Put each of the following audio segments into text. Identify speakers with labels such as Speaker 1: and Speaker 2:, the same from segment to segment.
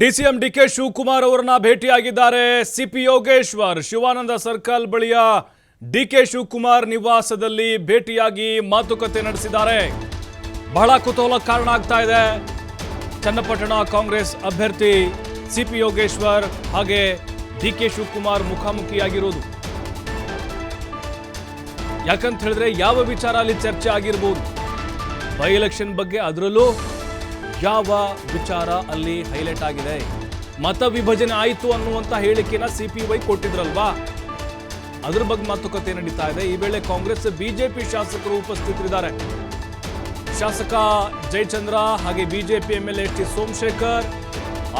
Speaker 1: DCM DK Shivakumar ಅವರನ್ನ ಭೇಟಿಯಾಗಿದ್ದಾರೆ CP Yogeshwar. Shivananda circle ಬಳಿಯ ಡಿಕೆ ಶಿವಕುಮಾರ್ ನಿವಾಸದಲ್ಲಿ ಭೇಟಿಯಾಗಿ ಮಾತುಕತೆ ನಡೆಸಿದ್ದಾರೆ. ಬಹಳ ಕುತೂಹಲ ಕಾರಣ ಆಗ್ತಾ ಇದೆ. ಚನ್ನಪಟ್ಟಣ ಕಾಂಗ್ರೆಸ್ ಅಭ್ಯರ್ಥಿ ಸಿಪಿ ಯೋಗೇಶ್ವರ್ ಹಾಗೆ ಡಿಕೆ ಶಿವಕುಮಾರ್ ಮುಖಾಮುಖಿಯಾಗಿರೋದು ಯಾಕಂತ ಹೇಳಿದ್ರೆ ಯಾವ ವಿಚಾರ ಅಲ್ಲಿ ಚರ್ಚೆ ಆಗಿರ್ಬೋದು? ಬೈ ಎಲೆಕ್ಷನ್ ಬಗ್ಗೆ ಅದರಲ್ಲೂ ಯಾವ ವಿಚಾರ ಅಲ್ಲಿ ಹೈಲೈಟ್ ಆಗಿದೆ? ಮತ ವಿಭಜನೆ ಆಯಿತು ಅನ್ನುವಂತ ಹೇಳಿಕೆನ ಸಿ ಪಿ ವೈ ಕೊಟ್ಟಿದ್ರಲ್ವಾ? ಅದ್ರ ಬಗ್ಗೆ ಮಾತುಕತೆ ನಡೀತಾ ಇದೆ. ಈ ವೇಳೆ ಕಾಂಗ್ರೆಸ್, ಬಿಜೆಪಿ ಶಾಸಕರು ಉಪಸ್ಥಿತರಿದ್ದಾರೆ. ಶಾಸಕ ಜಯಚಂದ್ರ ಹಾಗೆ BJP M L A T Somashekar,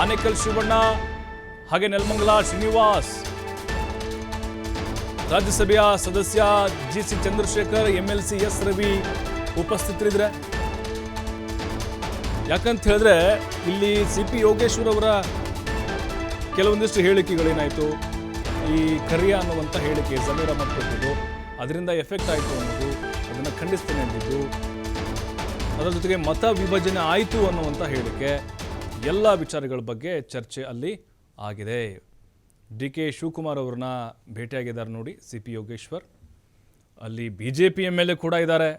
Speaker 1: Anekal Shivanna ಹಾಗೆ ನೆಲಮಂಗಲ ಶ್ರೀನಿವಾಸ್, ರಾಜ್ಯಸಭೆಯ ಸದಸ್ಯ G C Chandrashekar M L C S Ravi ಉಪಸ್ಥಿತರಿದ್ರೆ ಯಾಕಂತ ಹೇಳಿದ್ರೆ ಇಲ್ಲಿ ಸಿ ಪಿ ಯೋಗೇಶ್ವರ್ ಅವರ ಕೆಲವೊಂದಿಷ್ಟು ಹೇಳಿಕೆಗಳೇನಾಯಿತು? ಈ ಕರಿಯ ಅನ್ನುವಂಥ ಹೇಳಿಕೆ ಸಮೀರ ಮಾಡ್ಕೊಟ್ಟಿದ್ದು ಕೊಟ್ಟಿದ್ದು, ಅದರಿಂದ ಎಫೆಕ್ಟ್ ಆಯಿತು ಅನ್ನೋದು, ಅದನ್ನು ಖಂಡಿಸ್ತೇನೆ ಅಂದಿದ್ದು, ಅದರ ಜೊತೆಗೆ ಮತ ವಿಭಜನೆ ಆಯಿತು ಅನ್ನುವಂಥ ಹೇಳಿಕೆ ಎಲ್ಲ ವಿಚಾರಗಳ ಬಗ್ಗೆ ಚರ್ಚೆ ಅಲ್ಲಿ ಆಗಿದೆ. ಡಿ ಕೆ ಶಿವಕುಮಾರ್ ಅವ್ರನ್ನ ಭೇಟಿಯಾಗಿದ್ದಾರೆ ನೋಡಿ ಸಿ ಪಿ ಯೋಗೇಶ್ವರ್. ಅಲ್ಲಿ B J P M L A ಕೂಡ ಇದ್ದಾರೆ.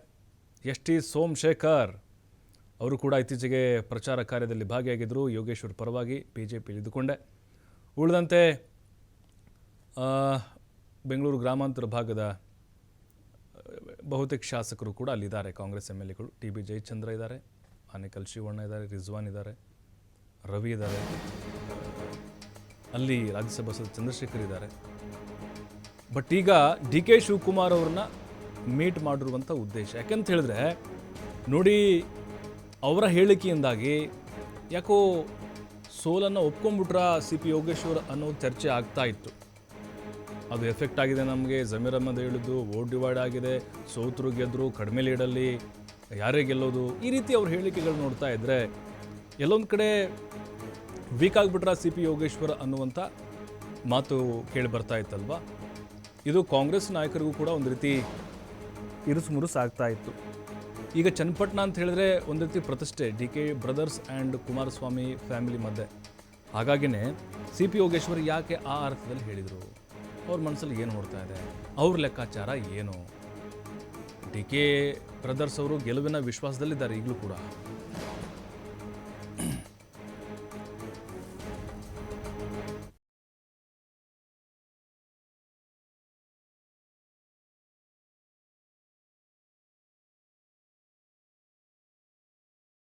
Speaker 1: S T Somashekar. ಅವರು ಕೂಡ ಇತ್ತೀಚೆಗೆ ಪ್ರಚಾರ ಕಾರ್ಯದಲ್ಲಿ ಭಾಗಿಯಾಗಿದ್ದರು. ಯೋಗೇಶ್ವರ್ ಪರವಾಗಿ ಬಿ ಜೆ ಪಿ ಇದ್ದುಕೊಂಡೆ ಉಳಿದಂತೆ ಬೆಂಗಳೂರು ಗ್ರಾಮಾಂತರ ಭಾಗದ ಬಹುತೇಕ ಶಾಸಕರು ಕೂಡ ಅಲ್ಲಿದ್ದಾರೆ. ಕಾಂಗ್ರೆಸ್ ಎಂ ಎಲ್ ಎಗಳು, ಟಿ ಬಿ ಜಯಚಂದ್ರ ಇದ್ದಾರೆ, ಆನೇಕಲ್ ಶಿವಣ್ಣ ಇದ್ದಾರೆ, ರಿಜ್ವಾನ್ ಇದ್ದಾರೆ, ರವಿ ಇದ್ದಾರೆ. ಅಲ್ಲಿ ರಾಜ್ಯಸಭಾ ಸದಸ್ಯ ಚಂದ್ರಶೇಖರ್ ಇದ್ದಾರೆ. ಬಟ್ ಈಗ ಡಿ ಕೆ ಶಿವಕುಮಾರ್ ಅವ್ರನ್ನ ಮೀಟ್ ಮಾಡಿರುವಂಥ ಉದ್ದೇಶ. ಯಾಕೆಂತ ಹೇಳಿದ್ರೆ, ನೋಡಿ ಅವರ ಹೇಳಿಕೆಯಿಂದಾಗಿ ಯಾಕೋ ಸೋಲನ್ನು ಒಪ್ಕೊಂಡ್ಬಿಟ್ರ ಸಿ ಪಿ ಯೋಗೇಶ್ವರ್ ಅನ್ನೋ ಚರ್ಚೆ ಆಗ್ತಾ ಇತ್ತು. ಅದು ಎಫೆಕ್ಟ್ ಆಗಿದೆ ನಮಗೆ. ಜಮೀರ್ ಅಹಮದ್ ಹೇಳಿದ್ದು ವೋಟ್ ಡಿವೈಡ್ ಆಗಿದೆ. ಸೋತರು ಗೆದ್ದರು ಕಡಿಮೆ ಲೀಡಲ್ಲಿ ಯಾರೇ ಗೆಲ್ಲೋದು. ಈ ರೀತಿ ಅವ್ರ ಹೇಳಿಕೆಗಳು ನೋಡ್ತಾ ಇದ್ದರೆ ಎಲ್ಲೊಂದು ಕಡೆ ವೀಕ್ ಆಗಿಬಿಟ್ರ ಸಿ ಪಿ ಯೋಗೇಶ್ವರ್ ಅನ್ನುವಂಥ ಮಾತು ಕೇಳಿ ಬರ್ತಾ ಇತ್ತಲ್ವಾ? ಇದು ಕಾಂಗ್ರೆಸ್ ನಾಯಕರಿಗೂ ಕೂಡ ಒಂದು ರೀತಿ ಇರುಸು ಮುರುಸು ಆಗ್ತಾ ಇತ್ತು. ಈಗ ಚನ್ನಪಟ್ಟಣ ಅಂತ ಹೇಳಿದ್ರೆ ಒಂದು ರೀತಿ ಪ್ರತಿಷ್ಠೆ, D K brothers and Kumaraswamy family ಮಧ್ಯೆ. ಹಾಗಾಗಿನೇ ಸಿ ಪಿ ಯೋಗೇಶ್ವರ್ ಯಾಕೆ ಆ ಅರ್ಥದಲ್ಲಿ ಹೇಳಿದರು? ಅವ್ರ ಮನಸ್ಸಲ್ಲಿ ಏನು ನೋಡ್ತಾ ಇದೆ? ಅವ್ರ ಲೆಕ್ಕಾಚಾರ ಏನು? ಡಿ ಕೆ ಬ್ರದರ್ಸ್ ಅವರು ಗೆಲುವಿನ ವಿಶ್ವಾಸದಲ್ಲಿದ್ದಾರೆ ಈಗಲೂ ಕೂಡ.